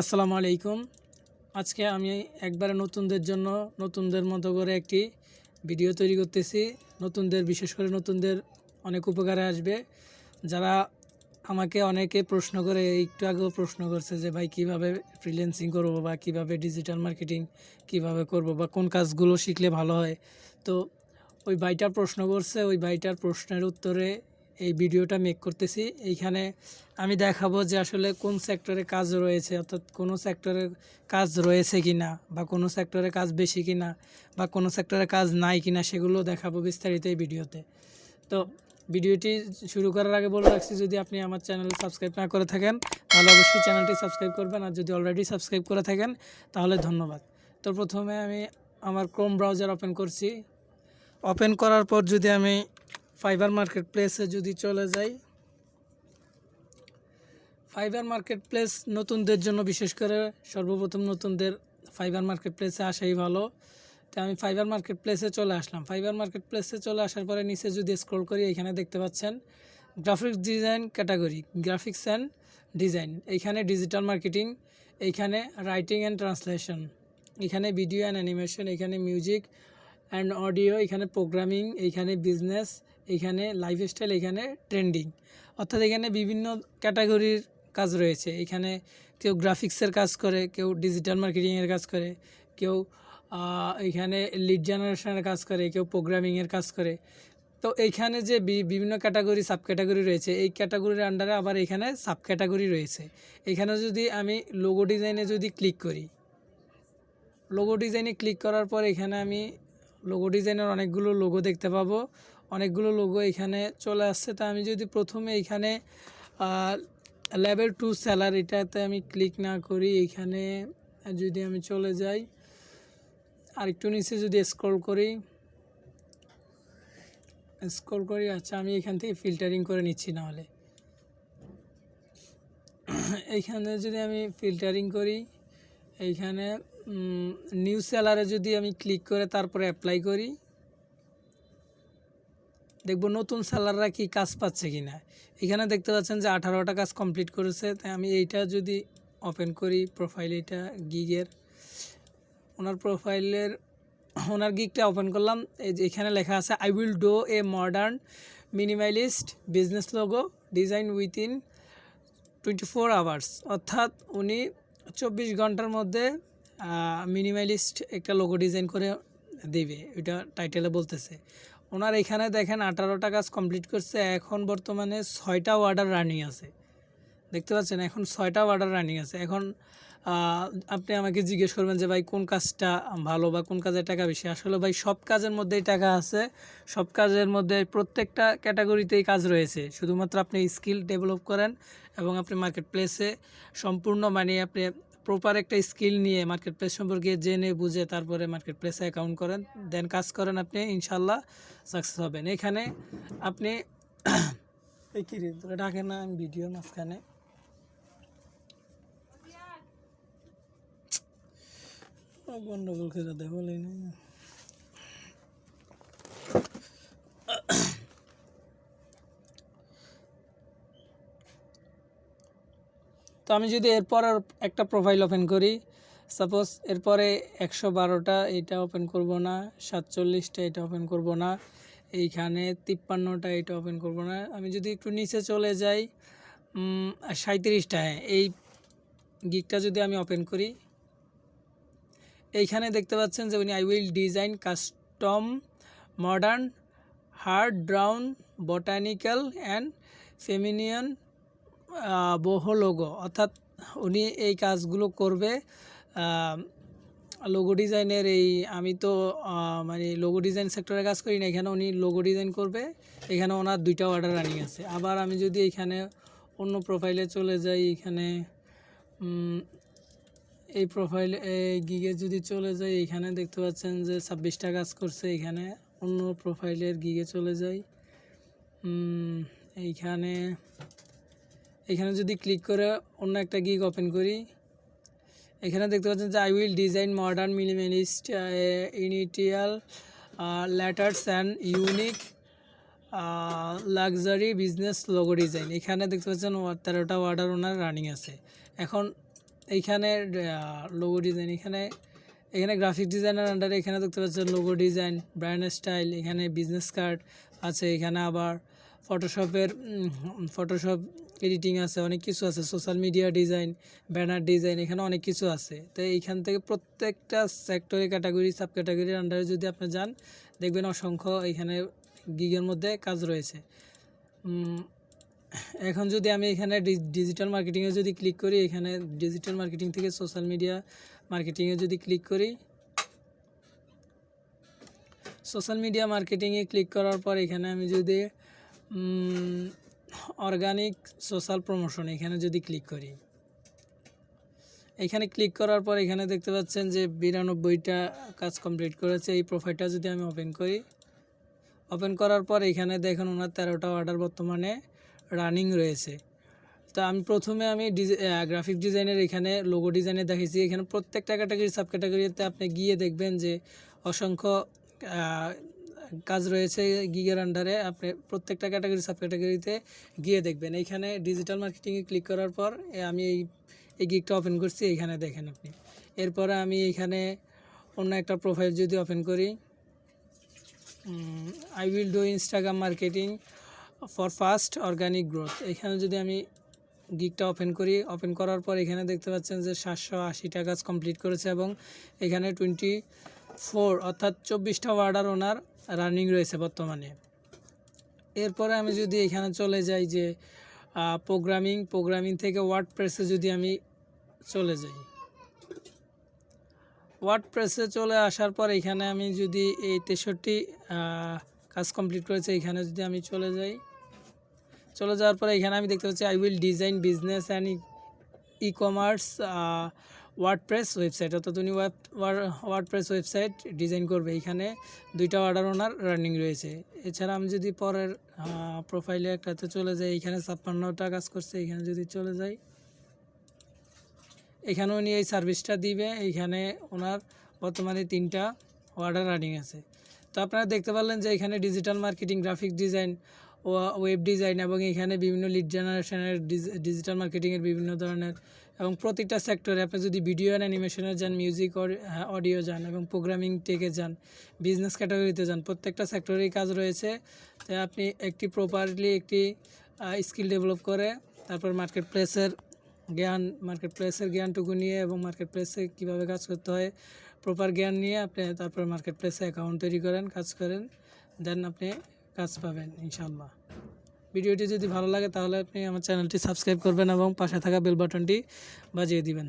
আসসালামু আলাইকুম। আজকে আমি একবারে নতুনদের জন্য নতুনদের মতো করে একটি ভিডিও তৈরি করতেছি। নতুনদের, বিশেষ করে নতুনদের অনেক উপকারে আসবে। যারা আমাকে অনেকে প্রশ্ন করে, একটু আগেও প্রশ্ন করছে যে, ভাই, কীভাবে ফ্রিল্যান্সিং করব বা কীভাবে ডিজিটাল মার্কেটিং কীভাবে করব বা কোন কাজগুলো শিখলে ভালো হয়? তো ওই ভাইটার প্রশ্ন করছে। ওই ভাইটার প্রশ্নের উত্তরে এই ভিডিওটা মেক করতেছি। এইখানে আমি দেখাবো যে আসলে কোন সেক্টরে কাজ রয়েছে, অর্থাৎ কোনো সেক্টরে কাজ রয়েছে কি না বা কোনো সেক্টরে কাজ বেশি কি না বা কোনো সেক্টরে কাজ নাই কি না সেগুলো দেখাবো বিস্তারিত এই ভিডিওতে। তো ভিডিওটি শুরু করার আগে বলে রাখছি, যদি আপনি আমার চ্যানেল সাবস্ক্রাইব না করে থাকেন, তাহলে অবশ্যই চ্যানেলটি সাবস্ক্রাইব করবেন, আর যদি অলরেডি সাবস্ক্রাইব করে থাকেন, তাহলে ধন্যবাদ। তো প্রথমে আমি আমার ক্রোম ব্রাউজার ওপেন করছি। ওপেন করার পর যদি আমি ফাইবার মার্কেট প্লেসে যদি চলে যাই, ফাইবার মার্কেট প্লেস নতুনদের জন্য, বিশেষ করে সর্বপ্রথম নতুনদের ফাইবার মার্কেট প্লেসে আসাই ভালো। তো আমি ফাইবার মার্কেট প্লেসে চলে আসলাম। ফাইবার মার্কেট প্লেসে চলে আসার পরে নিচে যদি স্ক্রল করি, এখানে দেখতে পাচ্ছেন graphics design category graphics and design এইখানে ডিজিটাল মার্কেটিং এইখানে রাইটিং অ্যান্ড ট্রান্সলেশন এখানে ভিডিও অ্যান্ড অ্যানিমেশন এখানে মিউজিক অ্যান্ড অডিও এখানে প্রোগ্রামিং এইখানে বিজনেস এইখানে লাইফস্টাইল এখানে ট্রেন্ডিং অর্থাৎ এখানে বিভিন্ন ক্যাটাগরির কাজ রয়েছে। এখানে কেউ গ্রাফিক্সের কাজ করে, কেউ ডিজিটাল মার্কেটিংয়ের কাজ করে, কেউ এখানে লিড জেনারেশনের কাজ করে, কেউ প্রোগ্রামিংয়ের কাজ করে। তো এইখানে যে বিভিন্ন ক্যাটাগরি সাব ক্যাটাগরি রয়েছে, এই ক্যাটাগরির আন্ডারে আবার এখানে সাব ক্যাটাগরি রয়েছে। এখানে যদি আমি লোগো ডিজাইনে যদি ক্লিক করি লোগো ডিজাইনে ক্লিক করার পর এখানে আমি লোগো ডিজাইনের অনেকগুলো লোগো দেখতে পাবো। অনেকগুলো লোগো এখানে চলে আসছে। তা আমি যদি প্রথমে এখানে লেভেল টু স্যালার এটাতে আমি ক্লিক না করি, এখানে যদি আমি চলে যাই আর একটু নিচে যদি স্ক্রল করি স্ক্রল করি আচ্ছা আমি এখান থেকে ফিল্টারিং করে নিচ্ছি নাহলে। এইখানে যদি আমি ফিল্টারিং করি এইখানে নিউ সেলারে যদি আমি ক্লিক করে তারপরে অ্যাপ্লাই করি দেখব নতুন সেলাররা কি কাজ পাচ্ছে কি না এখানে দেখতে পাচ্ছেন যে আঠারোটা কাজ কমপ্লিট করেছে। তাই আমি এইটা যদি ওপেন করি প্রোফাইল এটা গিগের ওনার প্রোফাইলের ওনার গিকটা ওপেন করলাম। এই যে এখানে লেখা আছে I will do a modern minimalist business logo design within twenty four hours অর্থাৎ উনি চব্বিশ ঘণ্টার মধ্যে মিনিমালিস্ট একটা লোগো ডিজাইন করে দিবে। এটা টাইটেলে বলতেছে। ওনার এখানে দেখেন আঠারোটা কাজ কমপ্লিট করছে, এখন বর্তমানে ছয়টা অর্ডার রানিং আছে। দেখতে পাচ্ছেন, এখন ছয়টা অর্ডার রানিং আছে। এখন আপনি আমাকে জিজ্ঞেস করবেন যে, ভাই, কোন কাজটা ভালো বা কোন কাজের টাকা বেশি? আসলে ভাই, সব কাজের মধ্যেই টাকা আছে। সব কাজের মধ্যে প্রত্যেকটা ক্যাটাগরিতেই কাজ রয়েছে। শুধুমাত্র আপনি স্কিল ডেভেলপ করেন এবং আপনি মার্কেট প্লেসে সম্পূর্ণ মানে আপনি প্রপার একটা স্কিল নিয়ে মার্কেট প্লেস সম্পর্কে জেনে, বুঝে তারপরে মার্কেট প্লেসে অ্যাকাউন্ট করেন দেন কাজ করেন আপনি ইনশাল্লাহ সাকসেস হবেন। এখানে আপনি তোরা ডাকে না আমি ভিডিও মাঝখানে। গন্ডগোল খেতে না তো আমি যদি এরপর একটা প্রোফাইল ওপেন করি সাপোজ এরপরে একশো বারোটা এটা ওপেন করব না, সাতচল্লিশটা এটা ওপেন করব না, এইখানে তিপ্পান্নটা এটা ওপেন করব না, আমি যদি একটু নিচে চলে যাই সাঁত্রিশটা হ্যাঁ এই গিকটা যদি আমি ওপেন করি, এইখানে দেখতে পাচ্ছেন যে উনি I will design custom modern hand drawn botanical and feminine boho logo অর্থাৎ উনি এই কাজগুলো করবে। লোগো ডিজাইনের এই আমি তো মানে লোগো ডিজাইন সেক্টরে কাজ করি না, এখানে উনি লোগো ডিজাইন করবে। এখানে ওনার দুইটা অর্ডার রানিং আছে। আবার আমি যদি এখানে অন্য প্রোফাইলে চলে যাই, এখানে এই প্রোফাইল গিগে যদি চলে যাই, এখানে দেখতে পাচ্ছেন যে ছাব্বিশটা কাজ করছে এখানে। অন্য প্রোফাইলের গিগে চলে যাই। এইখানে এখানে যদি ক্লিক করে অন্য একটা গিগ ওপেন করি, এখানে দেখতে পাচ্ছেন যে I will design modern minimalist initial letters and unique luxury business logo design এখানে দেখতে পাচ্ছেন তেরোটা অর্ডার ওনার রানিং আছে। এখন এইখানে লোগো ডিজাইন এখানে এখানে গ্রাফিক ডিজাইনের আন্ডারে এখানে দেখতে পাচ্ছেন লোগো ডিজাইন ব্র্যান্ড স্টাইল এখানে বিজনেস কার্ড আছে, এখানে আবার ফটোশপের ফটোশপ এডিটিং আছে, অনেক কিছু আছে social media design banner design এখানে অনেক কিছু আছে। তো এইখান থেকে প্রত্যেকটা সেক্টরি ক্যাটাগরি সাব ক্যাটাগরির আন্ডারে যদি আপনি যান, দেখবেন অসংখ্য এখানে গিগের মধ্যে কাজ রয়েছে। এখন যদি আমি এখানে ডিজিটাল মার্কেটিংয়ে যদি ক্লিক করি, এখানে ডিজিটাল মার্কেটিং থেকে সোশ্যাল মিডিয়া মার্কেটিংয়ে যদি ক্লিক করি সোশ্যাল মিডিয়া মার্কেটিংয়ে ক্লিক করার পর এখানে আমি যদি অর্গানিক সোশ্যাল প্রমোশন এখানে যদি ক্লিক করি। এখানে ক্লিক করার পর এখানে দেখতে পাচ্ছেন যে বিরানব্বইটা কাজ কমপ্লিট করেছে। এই প্রোফাইলটা যদি আমি ওপেন করি ওপেন করার পর এখানে দেখুন ওনার তেরোটা অর্ডার বর্তমানে রানিং রয়েছে। তো আমি প্রথমে আমি গ্রাফিক ডিজাইনের এখানে লোগো ডিজাইনে দেখেছি এখানে প্রত্যেকটা ক্যাটাগরি সাব ক্যাটাগরিতে আপনি গিয়ে দেখবেন যে অসংখ্য কাজ রয়েছে গিগের আন্ডারে আপনি প্রত্যেকটা ক্যাটাগরি সাব ক্যাটাগরিতে গিয়ে দেখবেন। এইখানে ডিজিটাল মার্কেটিংয়ে ক্লিক করার পর আমি এই এই গিগটা ওপেন করছি, এইখানে দেখেন আপনি। এরপরে আমি এইখানে অন্য একটা প্রোফাইল যদি ওপেন করি I will do Instagram marketing for fast organic growth এখানে যদি আমি গিকটা ওপেন করি ওপেন করার পর এখানে দেখতে পাচ্ছেন যে সাতশো আশিটা কাজ কমপ্লিট করেছে এবং এখানে টোয়েন্টি ফোর অর্থাৎ চব্বিশটা ওয়ার্ডার ওনার রানিং রয়েছে বর্তমানে। এরপরে আমি যদি এখানে চলে যাই যে প্রোগ্রামিং প্রোগ্রামিং থেকে ওয়ার্ড প্রেসে যদি আমি চলে যাই। ওয়ার্ড প্রেসে চলে আসার পর এখানে আমি যদি এই তেষট্টি কাজ কমপ্লিট করেছে, এখানে যদি আমি চলে যাই। চলে যাওয়ার পরে এখানে আমি দেখতে পাচ্ছি I will design business and e commerce WordPress website অর্থাৎ উনি ওয়ার্ডপ্রেস ওয়েবসাইট ডিজাইন করবে, এখানে দুইটা অর্ডার ওনার রানিং রয়েছে। এছাড়া আমি যদি পরের প্রোফাইলে একটাতে চলে যাই, এখানে ছাপ্পান্নটা কাজ করছে, এখানে যদি চলে যাই, এখানে উনি এই সার্ভিসটা দিবে এইখানে ওনার বর্তমানে তিনটা অর্ডার রানিং আছে। তো আপনারা দেখতে পারলেন যে এখানে digital marketing graphic design web design এবং এখানে বিভিন্ন লিড জেনারেশনের ডিজিটাল মার্কেটিংয়ের বিভিন্ন ধরনের এবং প্রতিটা সেক্টরে আপনি যদি ভিডিও অ্যান্ড অ্যানিমেশনে যান মিউজিক অডিও যান এবং প্রোগ্রামিং টেকে যান বিজনেস ক্যাটাগরিতে যান, প্রত্যেকটা সেক্টরেই কাজ রয়েছে। তাই আপনি একটি প্রপারলি একটি স্কিল ডেভেলপ করে, তারপর মার্কেট প্লেসের জ্ঞান মার্কেট প্লেসের জ্ঞানটুকু নিয়ে এবং মার্কেট প্লেসে কীভাবে কাজ করতে হয় প্রপার জ্ঞান নিয়ে আপনি তারপর মার্কেট প্লেসে অ্যাকাউন্ট তৈরি করেন, কাজ করেন দেন আপনি কাজ পাবেন ইনশাল্লাহ ভিডিওটি যদি ভালো লাগে তাহলে আপনি আমার চ্যানেলটি সাবস্ক্রাইব করবেন এবং পাশে থাকা বেল বাটনটি বাজিয়ে দিবেন।